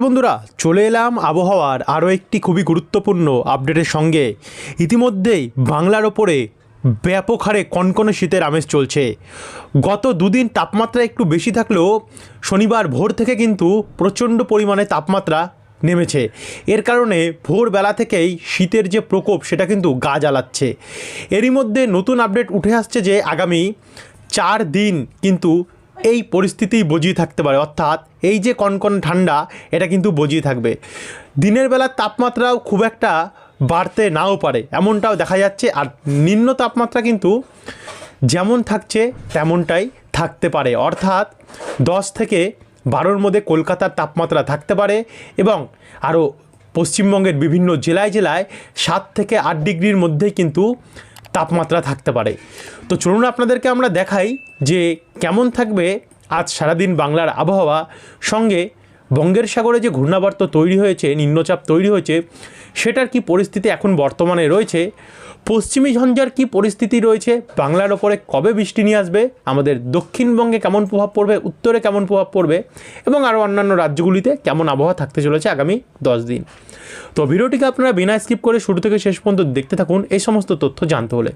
বন্ধুরা, চলে এলাম আবহাওয়ার আরও একটি খুবই গুরুত্বপূর্ণ আপডেটের সঙ্গে। ইতিমধ্যেই বাংলার ওপরে ব্যাপক হারে কনকনে শীতের আমেজ চলছে। গত দুদিন তাপমাত্রা একটু বেশি থাকলেও শনিবার ভোর থেকে কিন্তু প্রচণ্ড পরিমাণে তাপমাত্রা নেমেছে। এর কারণে ভোরবেলা থেকেই শীতের যে প্রকোপ, সেটা কিন্তু গা জ্বালাচ্ছে। এরই মধ্যে নতুন আপডেট উঠে আসছে যে আগামী চার দিন কিন্তু এই পরিস্থিতি বজিয়ে থাকতে পারে, অর্থাৎ এই যে কনকন ঠান্ডা, এটা কিন্তু বজিয়ে থাকবে। দিনের বেলার তাপমাত্রাও খুব একটা বাড়তে নাও পারে, এমনটাও দেখা যাচ্ছে। আর নিম্ন তাপমাত্রা কিন্তু যেমন থাকছে, তেমনটাই থাকতে পারে। অর্থাৎ দশ থেকে বারোর মধ্যে কলকাতার তাপমাত্রা থাকতে পারে এবং আরও পশ্চিমবঙ্গের বিভিন্ন জেলায় জেলায় সাত থেকে আট ডিগ্রির মধ্যেই কিন্তু তাপমাত্রা থাকতে পারে। তো চলুন আপনাদেরকে আমরা দেখাই যে কেমন থাকবে আজ সারাদিন বাংলার আবহাওয়া সঙ্গে বঙ্গের সাগরে যে ঘূর্ণাবর্ত তৈরি হয়েছে, নিম্নচাপ তৈরি হয়েছে, সেটার কি পরিস্থিতি এখন বর্তমানে রয়েছে? পশ্চিমী ঝঞ্ঝার কি পরিস্থিতি রয়েছে? বাংলার ওপরে কবে বৃষ্টি নিয়ে আসবে? আমাদের দক্ষিণবঙ্গে কেমন প্রভাব পড়বে? উত্তরে কেমন প্রভাব পড়বে? এবং আরও অন্যান্য রাজ্যগুলিতে কেমন আবহাওয়া থাকতে চলেছে আগামী দশ দিন? তো ভিডিওটিকে আপনারা বিনা স্কিপ করে শুরু থেকে শেষ পর্যন্ত দেখতে থাকুন। এই সমস্ত তথ্য জানতে হলে।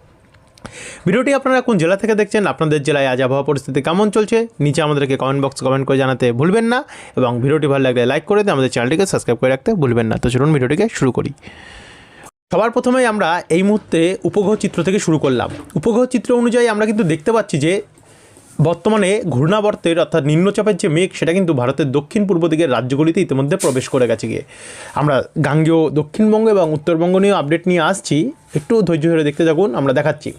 ভিডিওটি আপনারা কোন জেলা থেকে দেখছেন, আপনাদের জেলায় আজ আবহাওয়া পরিস্থিতি কেমন চলছে, নিচে আমাদেরকে কমেন্ট বক্স কমেন্ট করে জানাতে ভুলবেন না, এবং ভিডিওটি ভালো লাগলে লাইক করে দিয়ে আমাদের চ্যানেলটিকে সাবস্ক্রাইব করে রাখতে ভুলবেন না। তো চলুন ভিডিওটিকে শুরু করি। সবার প্রথমে আমরা এই মুহূর্তে উপগ্রহ চিত্র থেকে শুরু করলাম। উপগ্রহ চিত্র অনুযায়ী আমরা কিন্তু দেখতে পাচ্ছি যে বর্তমানে ঘূর্ণাবর্তের অর্থাৎ নিম্নচাপের যে মেঘ, সেটা কিন্তু ভারতের দক্ষিণ পূর্ব দিকের রাজ্যগুলিতে ইতিমধ্যে প্রবেশ করে গেছে গিয়ে। আমরা গাঙ্গেয় দক্ষিণবঙ্গ এবং উত্তরবঙ্গ নিয়েও আপডেট নিয়ে আসছি। একটু ধৈর্য ধরে দেখতে থাকুন, আমরা দেখাচ্ছি।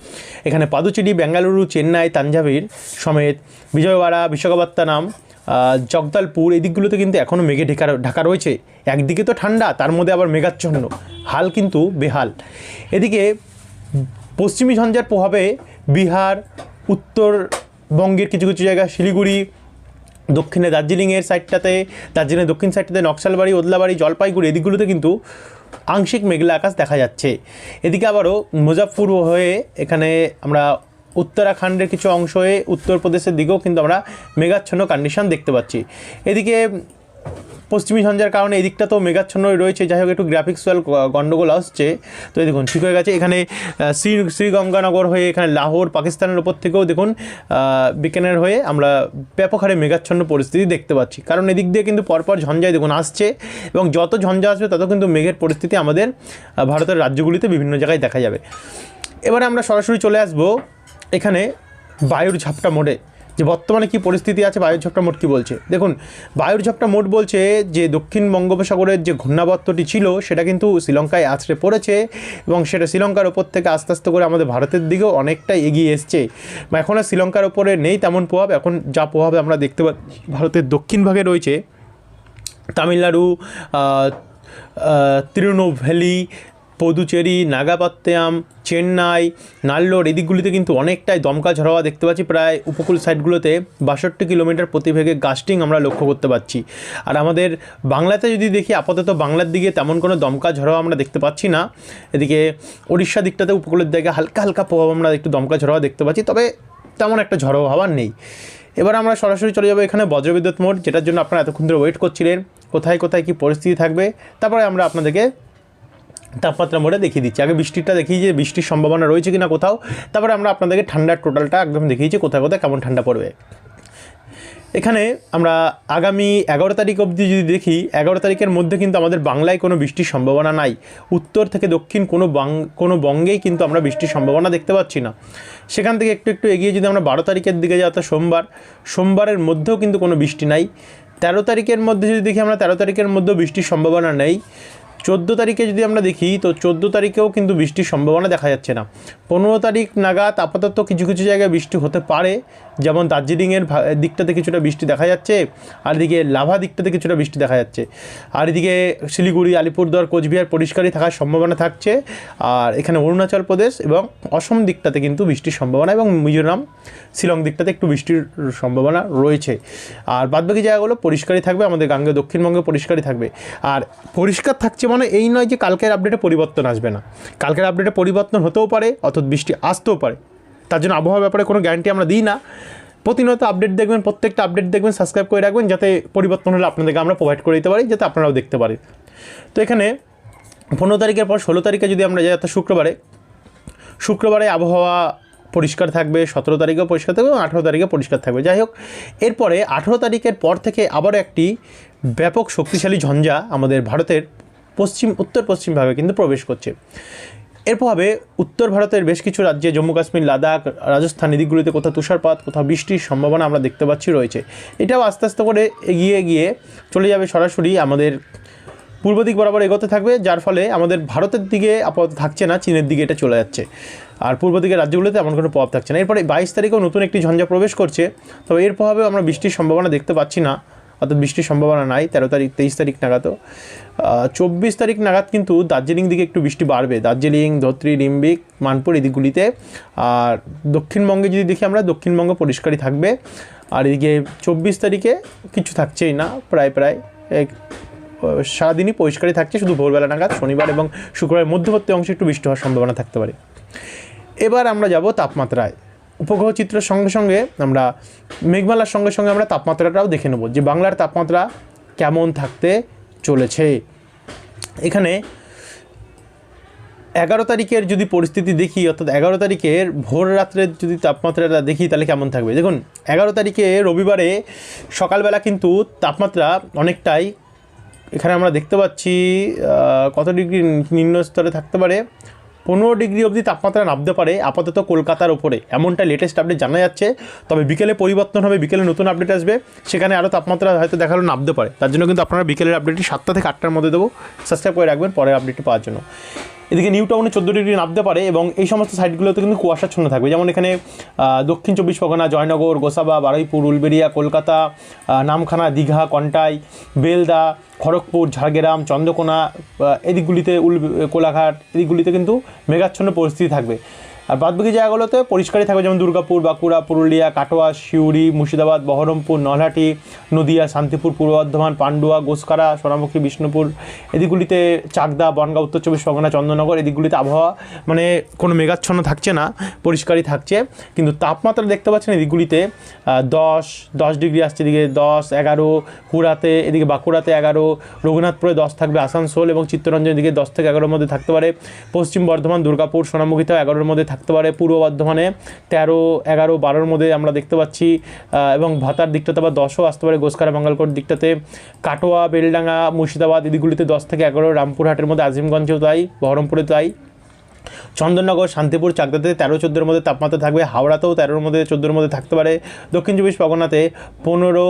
এখানে পাদুচেরি, বেঙ্গালুরু, চেন্নাই তাঞ্জাবির সমেত বিজয়ওয়াড়া, বিশাখাপত্তনম জগদলপুর, এই দিকগুলোতে কিন্তু এখনও মেঘে ঢাকা ঢাকা রয়েছে। একদিকে তো ঠান্ডা, তার মধ্যে আবার মেঘাচ্ছন্ন। হাল কিন্তু বেহাল। এদিকে পশ্চিমী ঝঞ্ঝার প্রভাবে বিহার উত্তরবঙ্গের কিছু কিছু জায়গা, শিলিগুড়ি, দক্ষিণে দার্জিলিংয়ের সাইডটাতে দার্জিলিংয়ের দক্ষিণ সাইডটাতে নকশালবাড়ি, ওদলাবাড়ি, জলপাইগুড়ি, এদিকগুলোতে কিন্তু আংশিক মেঘলা আকাশ দেখা যাচ্ছে। এদিকে আবারও মুজাফরপুর হয়ে এখানে আমরা উত্তরাখণ্ডের কিছু অংশ হয়ে উত্তরপ্রদেশের দিকেও কিন্তু আমরা মেঘাচ্ছন্ন কন্ডিশন দেখতে পাচ্ছি। এদিকে পশ্চিমী ঝঞ্ঝার কারণে এদিকটা তো মেঘাচ্ছন্নই রয়েছে। যাই হোক, একটু গ্রাফিক্সুয়াল গণ্ডগোল আসছে। তো এই দেখুন, ঠিক হয়ে গেছে। এখানে শ্রী শ্রীগঙ্গানগর হয়ে এখানে লাহোর, পাকিস্তানের ওপর থেকেও দেখুন বিকানের হয়ে আমরা ব্যাপক হারে মেঘাচ্ছন্ন পরিস্থিতি দেখতে পাচ্ছি। কারণ এদিক দিয়ে কিন্তু পরপর ঝঞ্ঝায় দেখুন আসছে এবং যত ঝঞ্ঝা আসবে, তত কিন্তু মেঘের পরিস্থিতি আমাদের ভারতের রাজ্যগুলিতে বিভিন্ন জায়গায় দেখা যাবে। এবারে আমরা সরাসরি চলে আসব এখানে বায়ুর ঝাপটা মোড়ে। যে বর্তমানে কি পরিস্থিতি আছে, বায়ুর ঝাপটা মোট কী বলছে? দেখুন, বায়ুর ঝাপটা মোট বলছে যে দক্ষিণ বঙ্গোপসাগরের যে ঘূর্ণাবর্তটি ছিল, সেটা কিন্তু শ্রীলঙ্কায় আছড়ে পড়েছে এবং সেটা শ্রীলঙ্কার ওপর থেকে আস্তে আস্তে করে আমাদের ভারতের দিকেও অনেকটা এগিয়ে এসছে। বা এখন আর শ্রীলঙ্কার ওপরে নেই তেমন প্রভাব, এখন যা প্রভাব আমরা দেখতে পাচ্ছি ভারতের দক্ষিণ ভাগে রয়েছে, তামিলনাড়ু তিরুনেলভেলি পদুচেরি, নাগাপাত্তায়াম, চেন্নাই, নাল্লোর এদিকগুলিতে কিন্তু অনেকটাই দমকা ঝড়াওয়া দেখতে পাচ্ছি। প্রায় উপকূল সাইডগুলোতে বাষট্টি কিলোমিটার প্রতি ভেগে গাস্টিং আমরা লক্ষ্য করতে পারছি আর আমাদের বাংলাতে যদি দেখি, আপাতত বাংলার দিকে তেমন কোনো দমকা ঝড়াও আমরা দেখতে পাচ্ছি না। এদিকে উড়িষ্যা দিকটাতে উপকূলের দিকে হালকা হালকা প্রভাব আমরা একটু দমকা ঝড়াও দেখতে পাচ্ছি, তবে তেমন একটা ঝড়ো হওয়ার নেই। এবার আমরা সরাসরি চলে যাব এখানে বজ্রবিদ্যুৎ মোড, যেটার জন্য আপনারা এতক্ষণ ধরে ওয়েট করছিলেন, কোথায় কোথায় কী পরিস্থিতি থাকবে, তারপরে আমরা আপনাদেরকে তাপমাত্রা মোড়ে দেখিয়ে দিচ্ছি। আগে বৃষ্টিটা দেখিয়ে যে বৃষ্টির সম্ভাবনা রয়েছে কিনা কোথাও, তারপরে আমরা আপনাদেরকে ঠান্ডার টোটালটা একদম দেখিয়েছি কোথায় কোথায় কেমন ঠান্ডা পড়বে। এখানে আমরা আগামী এগারো তারিখ অবধি যদি দেখি, এগারো তারিখের মধ্যে কিন্তু আমাদের বাংলায় কোনো বৃষ্টির সম্ভাবনা নাই। উত্তর থেকে দক্ষিণ কোনো বাং, কোনো বঙ্গেই কিন্তু আমরা বৃষ্টির সম্ভাবনা দেখতে পাচ্ছি না। সেখান থেকে একটু একটু এগিয়ে যদি আমরা বারো তারিখের দিকে যাই, অর্থাৎ সোমবার, সোমবারের মধ্যেও কিন্তু কোনো বৃষ্টি নাই। তেরো তারিখের মধ্যে যদি দেখি আমরা, তেরো তারিখের মধ্যেও বৃষ্টির সম্ভাবনা নেই। চোদ্দ তারিখে যদি আমরা দেখি, তো চোদ্দ তারিখেও কিন্তু বৃষ্টির সম্ভাবনা দেখা যাচ্ছে না। পনেরো তারিখ নাগাদ আপাতত কিছু কিছু জায়গায় বৃষ্টি হতে পারে। যেমন দার্জিলিংয়ের দিকটাতে কিছুটা বৃষ্টি দেখা যাচ্ছে, আর এদিকে লাভা দিকটাতে কিছুটা বৃষ্টি দেখা যাচ্ছে। আর এদিকে শিলিগুড়ি, আলিপুরদুয়ার, কোচবিহার পরিষ্কারই থাকার সম্ভাবনা থাকছে। আর এখানে অরুণাচল প্রদেশ এবং অসম দিকটাতে কিন্তু বৃষ্টির সম্ভাবনা এবং মিজোরাম, শিলং দিকটাতে একটু বৃষ্টির সম্ভাবনা রয়েছে। আর বাদবাকি জায়গাগুলো পরিষ্কারই থাকবে, আমাদের গাঙ্গে দক্ষিণবঙ্গে পরিষ্কারই থাকবে। আর পরিষ্কার থাকছে মানে এই নয় যে কালকের আপডেটে পরিবর্তন আসবে না। কালকের আপডেটে পরিবর্তন হতেও পারে, অর্থাৎ বৃষ্টি আসতেও পারে। তার জন্য আবহাওয়ার ব্যাপারে কোনো গ্যারান্টি আমরা দিই না। প্রতিনিয়ত আপডেট দেখবেন, প্রত্যেকটা আপডেট দেখবেন সাবস্ক্রাইব করে রাখবেন, যাতে পরিবর্তন হলে আপনাদেরকে আমরা প্রোভাইড করে দিতে পারি, যাতে আপনারাও দেখতে পারেন। তো এখানে পনেরো তারিখের পর ষোলো তারিখে যদি আমরা যাই, অর্থাৎ শুক্রবারে শুক্রবারে আবহাওয়া পরিষ্কার থাকবে, সতেরো তারিখেও পরিষ্কার থাকবে এবং আঠেরো তারিখে পরিষ্কার থাকবে। যাই হোক, এরপরে আঠেরো তারিখের পর থেকে আবারও একটি ব্যাপক শক্তিশালী ঝঞ্ঝা আমাদের ভারতের পশ্চিম উত্তর পশ্চিম ভাগে কিন্তু প্রবেশ করছে। এর প্রভাবে উত্তর ভারতের বেশ কিছু রাজ্যে জম্মু কাশ্মীর, লাদাখ, রাজস্থান এদিকগুলিতে কোথাও তুষারপাত, কোথাও বৃষ্টির সম্ভাবনা আমরা দেখতে পাচ্ছি রয়েছে। এটাও আস্তে আস্তে করে এগিয়ে গিয়ে চলে যাবে সরাসরি আমাদের পূর্ব দিক বরাবর এগোতে থাকবে, যার ফলে আমাদের ভারতের দিকে আপাতত থাকছে না, চীনের দিকে এটা চলে যাচ্ছে। আর পূর্ব দিকের রাজ্যগুলোতে এমন কোনো প্রভাব থাকছে না। এরপরে বাইশ তারিখেও নতুন একটি ঝঞ্ঝা প্রবেশ করছে, তবে এর প্রভাবে আমরা বৃষ্টির সম্ভাবনা দেখতে পাচ্ছি না। অর্থাৎ বৃষ্টির সম্ভাবনা নাই, তেরো তারিখ, তেইশ তারিখ নাগাদও চব্বিশ তারিখ নাগাদ কিন্তু দার্জিলিং দিকে একটু বৃষ্টি বাড়বে। দার্জিলিং, ধত্রি রিম্বিক মানপুর এই দিকগুলিতে আর দক্ষিণবঙ্গে যদি দেখি আমরা, দক্ষিণবঙ্গ পরিষ্কারই থাকবে। আর এদিকে চব্বিশ তারিখে কিছু থাকছেই না, প্রায় প্রায় এক, সারাদিনই পরিষ্কারই থাকছে, শুধু ভোরবেলা নাগাদ, শনিবার এবং শুক্রবার মধ্যবর্তী অংশে একটু বৃষ্টি হওয়ার সম্ভাবনা থাকতে পারে। এবার আমরা যাব তাপমাত্রায়। উপগ্রহ চিত্রের সঙ্গে সঙ্গে আমরা, মেঘমালার সঙ্গে সঙ্গে আমরা তাপমাত্রাটাও দেখে নেব যে বাংলার তাপমাত্রা কেমন থাকতে চলেছে। এখানে এগারো তারিখের যদি পরিস্থিতি দেখি, অর্থাৎ এগারো তারিখের ভোর রাত্রের যদি তাপমাত্রাটা দেখি, তাহলে কেমন থাকবে? দেখুন, এগারো তারিখে রবিবারে সকালবেলা কিন্তু তাপমাত্রা অনেকটাই, এখানে আমরা দেখতে পাচ্ছি কত ডিগ্রি নিম্ন স্তরে থাকতে পারে? পনেরো ডিগ্রি অবধি তাপমাত্রা নামতে পারে আপাতত কলকাতার ওপরে এমনটা লেটেস্ট আপডেট জানা যাচ্ছে। তবে বিকেলে পরিবর্তন হবে, বিকেলে নতুন আপডেট আসবে। সেখানে আরও তাপমাত্রা হয়তো দেখাল নামতে পারে। তার জন্য কিন্তু আপনারা বিকেলের আপডেটটি সাতটা থেকে আটটার মধ্যে দেবো। সাবস্ক্রাইব করে রাখবেন, পরের আপডেটটি পাওয়ার জন্য। এদিকে নিউ টাউনে চোদ্দ ডিগ্রি নামতে পারে এবং এই সমস্ত সাইডগুলোতে কিন্তু কুয়াশাচ্ছন্ন থাকবে। যেমন এখানে দক্ষিণ চব্বিশ পরগনা, জয়নগর, গোসাবা, বারুইপুর, উলবেড়িয়া, কলকাতা নামখানা, দীঘা, কন্টাই, বেলদা, খড়গপুর, ঝাড়গ্রাম, চন্দ্রকোনা এদিকগুলিতে উল, কোলাঘাট, এদিকগুলিতে কিন্তু মেঘাচ্ছন্ন পরিস্থিতি থাকবে। আর বাদবাকি জায়গাগুলোতে পরিষ্কারই থাকবে, যেমন দুর্গাপুর, বাঁকুড়া, পুরুলিয়া, কাটোয়া, সিউড়ি, মুর্শিদাবাদ, বহরমপুর, নলহাটি, নদিয়া, শান্তিপুর, পূর্ব বর্ধমান, পান্ডুয়া গোসকারা সোনামুখী, বিষ্ণুপুর। এদিকগুলিতে চাকদা, বনগাঁ, উত্তর চব্বিশ পরগনা, চন্দ্রনগর, এদিকগুলিতে আবহাওয়া মানে কোনো মেঘাচ্ছন্ন থাকছে না, পরিষ্কারই থাকছে। কিন্তু তাপমাত্রা দেখতে পাচ্ছেন এদিকগুলিতে দশ দশ ডিগ্রি আসছে এদিকে দশ, এগারো হুড়াতে এদিকে বাঁকুড়াতে এগারো, রঘুনাথপুরে দশ থাকবে আসানসোল এবং চিত্তরঞ্জন এদিকে দশ থেকে এগারোর মধ্যে থাকতে পারে। পশ্চিম বর্ধমান, দুর্গাপুর, সোনামুখীতেও এগারোর মধ্যে থাকতে পারে পূর্ব বর্ধমানে তেরো, এগারো, বারোর মধ্যে আমরা দেখতে পাচ্ছি এবং ভাতার দিকটাতে আবার দশও আসতে পারে গোসকারা বাঙ্গালকোট দিকটাতে। কাটোয়া, বেলডাঙ্গা, মুর্শিদাবাদ এদিকগুলিতে দশ থেকে এগারো, রামপুরহাটের মধ্যে আজিমগঞ্জেও তাই, বহরমপুরে তাই। চন্দননগর, শান্তিপুর, চাকদাতে তেরো, চোদ্দোর মধ্যে তাপমাত্রা থাকবে, হাওড়াতেও তেরোর মধ্যে, চোদ্দোর মধ্যে থাকতে পারে। দক্ষিণ চব্বিশ পরগনাতে পনেরো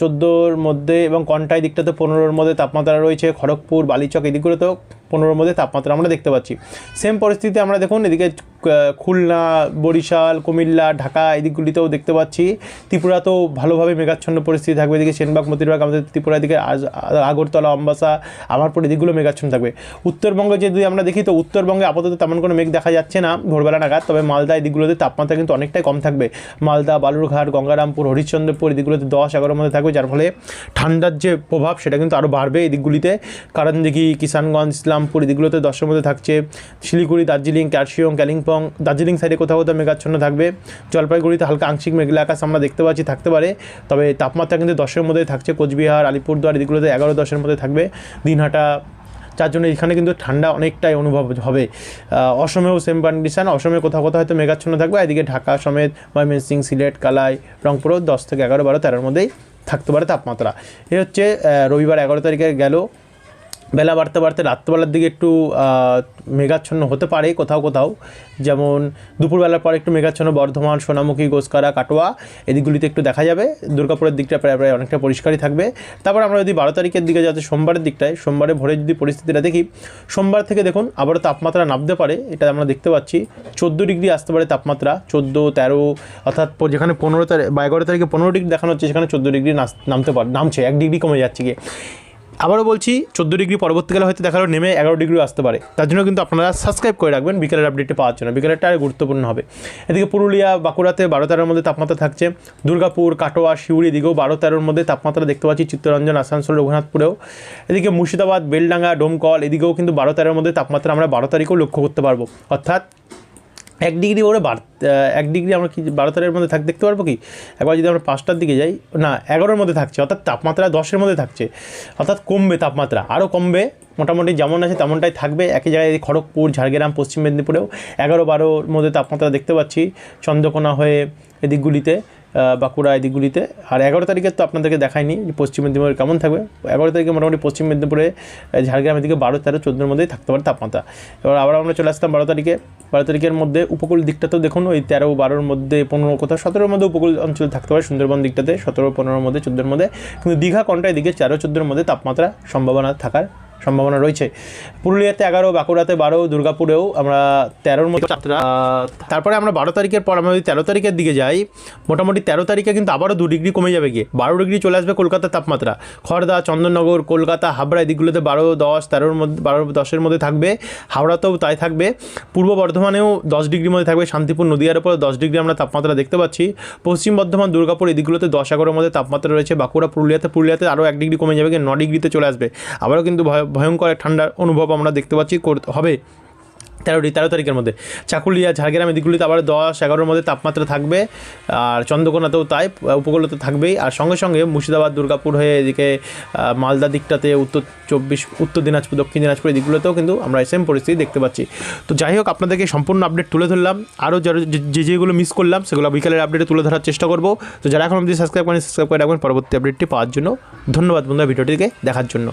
চোদ্দোর মধ্যে এবং কন্টাই দিকটাতে পনেরোর মধ্যে তাপমাত্রা রয়েছে। খড়গপুর, বালিচক এদিকগুলোতেও পনেরোর মধ্যে তাপমাত্রা আমরা দেখতে পাচ্ছি। সেম পরিস্থিতি আমরা দেখুন, এদিকে খুলনা, বরিশাল, কুমিল্লা, ঢাকা এদিকগুলিতেও দেখতে পাচ্ছি। ত্রিপুরাতেও ভালোভাবে মেঘাচ্ছন্ন পরিস্থিতি থাকবে। এদিকে সেনবাগ মতিরবাগ আমাদের ত্রিপুরা দিকে আগরতলা, অম্বাসা, আমারপুর, এদিকগুলো মেঘাচ্ছন্ন থাকবে। উত্তরবঙ্গে যদি আমরা দেখি, তো উত্তরবঙ্গে আপাতত তেমন কোনো মেঘ দেখা যাচ্ছে না ভোরবেলা নাগাদ, তবে মালদা এদিকগুলোতে তাপমাত্রা কিন্তু অনেকটাই কম থাকবে। মালদা, বালুরঘাট, গঙ্গারামপুর, হরিশ্চন্দ্রপুর এদিকগুলোতে দশ, এগারোর মধ্যে থাকবে, যার ফলে ঠান্ডার যে প্রভাব, সেটা কিন্তু আরও বাড়বে এদিকগুলিতে। দিকগুলিতে কারণ দেখি কিষানগঞ্জ ইসলামপুর এদিকগুলোতে দশের মধ্যে থাকছে শিলিগুড়ি, দার্জিলিং, কার্শিয়ং, কালিম্পং। দার্জিলিং সাইডে কোথাও কোথাও মেঘাচ্ছন্ন থাকবে। জলপাইগুড়িতে হালকা আংশিক মেঘলা আকাশ আমরা দেখতে পাচ্ছি, থাকতে পারে। তবে তাপমাত্রা কিন্তু দশের মধ্যে থাকছে। কোচবিহার, আলিপুরদুয়ার, এদিকগুলোতে এগারো দশের মধ্যে থাকবে। দিনহাটা, যার জন্য এখানে কিন্তু ঠান্ডা অনেকটাই অনুভব হবে। অসমেও সেম কন্ডিশন অসমে কোথাও কোথাও হয়তো মেঘাচ্ছন্ন থাকবে। এদিকে ঢাকা সমেত ময়মনসিং সিলেট, কালাই, রংপুরও দশ থেকে এগারো, বারো তেরোর মধ্যেই থাকতে পারে তাপমাত্রা। এ হচ্ছে রবিবার এগারো তারিখে গেল। বেলা বাড়তে বাড়তে রাত্রবেলার দিকে একটু মেঘাচ্ছন্ন হতে পারে কোথাও কোথাও। যেমন দুপুরবেলার পর একটু মেঘাচ্ছন্ন, বর্ধমান, সোনামুখী, গোসকারা, কাটোয়া, এদিকগুলিতে একটু দেখা যাবে। দুর্গাপুরের দিকটা প্রায় প্রায় অনেকটা পরিষ্কারই থাকবে। তারপর আমরা যদি বারো তারিখের দিকে যাতে সোমবারের দিকটায়, সোমবারে ভোরে যদি পরিস্থিতিটা দেখি, সোমবার থেকে দেখুন আবারও তাপমাত্রা নামতে পারে। এটা আমরা দেখতে পাচ্ছি। চোদ্দ ডিগ্রি আসতে পারে তাপমাত্রা, চোদ্দ, তেরো, অর্থাৎ যেখানে পনেরো তারিখ বা এগারো তারিখে পনেরো ডিগ্রি দেখানো হচ্ছে, সেখানে চোদ্দ ডিগ্রি নামতে পারে নামছে, এক ডিগ্রি কমে যাচ্ছে গিয়ে। আবারও বলছি, চোদ্দ ডিগ্রি পরবর্তীকালে হয়তো দেখাল, নেমে এগারো ডিগ্রি আসতে পারে। তার জন্য কিন্তু আপনারা সাবস্ক্রাইব করে রাখবেন, বিকেলের আপডেটটা পাওয়ার জন্য। বিকেলেরটা আরও গুরুত্বপূর্ণ হবে। এদিকে পুরুলিয়া, বাঁকুড়াতে বারো তেরোর মধ্যে তাপমাত্রা থাকছে। দুর্গাপুর, কাটোয়া শিউড়ি এদিকেও বারো তেরোর মধ্যে তাপমাত্রা দেখতে পাচ্ছি, চিত্তরঞ্জন, আসানসোল, রঘুনাথপুরেও। এদিকে মুর্শিদাবাদ, বেলডাঙ্গা, ডোমকল, এদিকেও কিন্তু বারো তেরোর মধ্যে তাপমাত্রা আমরা বারো তারিখেও লক্ষ্য করতে পারব। অর্থাৎ এক ডিগ্রি ওরে বার এক ডিগ্রি আমরা কি বারো তেরোর মধ্যে থাক দেখতে পারব কি? একবার যদি আমরা পাঁচটার দিকে যাই, না, এগারোর মধ্যে থাকছে, অর্থাৎ তাপমাত্রা দশের মধ্যে থাকছে, অর্থাৎ কমবে তাপমাত্রা আরও কমবে, মোটামুটি যেমন আছে তেমনটাই থাকবে, একই জায়গায় খড়গপুর, ঝাড়গ্রাম, পশ্চিম মেদিনীপুরেও এগারো বারোর মধ্যে তাপমাত্রা দেখতে পাচ্ছি, চন্দ্রকোনা হয়ে এদিকগুলিতে বাঁকুড়া এদিকগুলিতে আর এগারো তারিখে তো আপনাদেরকে দেখায়নি পশ্চিম মেদিনীপুরে কেমন থাকবে। এগারো তারিখে মোটামুটি পশ্চিম মেদিনীপুরে ঝাড়গ্রামের দিকে বারো, তেরো, চোদ্দোর মধ্যেই থাকতে পারে তাপমাত্রা। এবার আবার আমরা চলে আসতাম বারো তারিখে। বারো তারিখের মধ্যে উপকূল দিকটাতেও দেখুন, ওই তেরো, বারোর মধ্যে পনেরো কোথাও সতেরোর মধ্যে উপকূল অঞ্চলে থাকতে পারে সুন্দরবন দিকটাতে, সতেরো, পনেরোর মধ্যে, চোদ্দোর মধ্যে। কিন্তু দীঘা কন্টায় দিকে তেরো, চোদ্দোর মধ্যে তাপমাত্রা সম্ভাবনা থাকার সম্ভাবনা রয়েছে। পুরুলিয়াতে এগারো বাঁকুড়াতে বারো দুর্গাপুরেও আমরা তেরোর তাপমাত্রা আহ, তারপরে আমরা বারো তারিখের পর আমরা যদি তেরো তারিখের দিকে যাই মোটামুটি তেরো তারিখে কিন্তু আবারও দু ডিগ্রি কমে যাবে গিয়ে। বারো ডিগ্রি চলে আসবে কলকাতার তাপমাত্রা। খড়দা চন্দননগর কলকাতা হাবড়া এই দিকগুলোতে বারো দশ তেরোর মধ্যে বারো দশের মধ্যে থাকবে। হাওড়াতেও তাই থাকবে। পূর্ব বর্ধমানেও দশ ডিগ্রির মধ্যে থাকবে। শান্তিপুর নদীয়ার উপরে দশ ডিগ্রি আমরা তাপমাত্রা দেখতে পাচ্ছি। পশ্চিম বর্ধমান দুর্গাপুর এই দিকগুলোতে দশ এগারোর মধ্যে তাপমাত্রা রয়েছে। বাঁকুড়া পুরুলিয়াতে পুরুলিয়াতে আরও এক ডিগ্রি কমে যাবে গিয়ে ন ডিগ্রিতে চলে আসবে। আবারও কিন্তু ভয়- ভয়ঙ্কর এক ঠান্ডার অনুভব আমরা দেখতে পাচ্ছি হবে তেরোটি, তেরো তারিখের মধ্যে। চাকুলিয়া ঝাড়গ্রাম এদিকগুলিতে আবার দশ, এগারোর মধ্যে তাপমাত্রা থাকবে, আর চন্দ্রকোনাতেও তাই উপকূলে থাকবেই। আর সঙ্গে সঙ্গে মুর্শিদাবাদ, দুর্গাপুর হয়ে এদিকে মালদা দিকটাতে উত্তর চব্বিশ, উত্তর দিনাজপুর, দক্ষিণ দিনাজপুর এই দিকগুলোতেও কিন্তু আমরা সেম পরিস্থিতি দেখতে পাচ্ছি। তো যাই হোক, আপনাদেরকে সম্পূর্ণ আপডেট তুলে ধরলাম। আরও যারা যে- যেগুলো মিস করলাম, সেগুলো বিকালের আপডেটে তুলে ধরার চেষ্টা করব। তো যারা এখন অবধি সাবস্ক্রাইব করেন সাবস্ক্রাইব করে রাখবেন। পরবর্তী আপডেটটি পাওয়ার জন্য ধন্যবাদ বন্ধুরা ভিডিওটিকে দেখার জন্য।